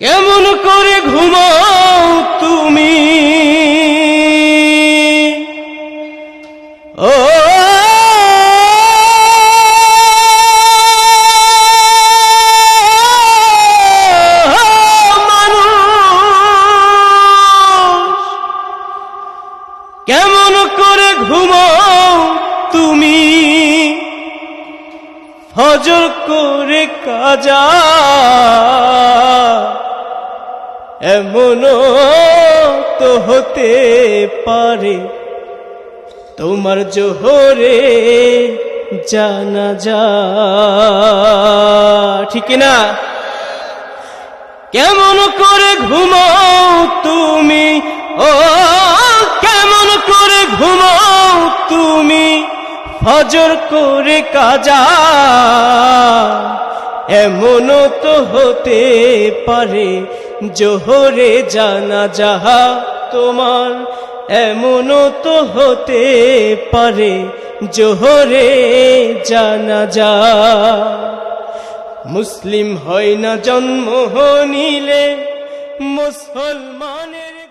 কেমন করে ঘুমাও তুমি? ও কেমন করে ঘুমাও তুমি? ফজর করে কাজা এমনও তো হতে পারে। তোমার জোহরে জানা যা। ঠিক না? কেমন করে ঘুমাও তুমি? ও, কেমন করে ঘুমাও তুমি? ফজর করে কাজা। এমনও তো হতে পারে, জোহরে জানা যাহা তোমার। এমনও তো হতে পারে, জোহরে জানা যা মুসলিম হয় না জন্ম নিলে মুসলমানের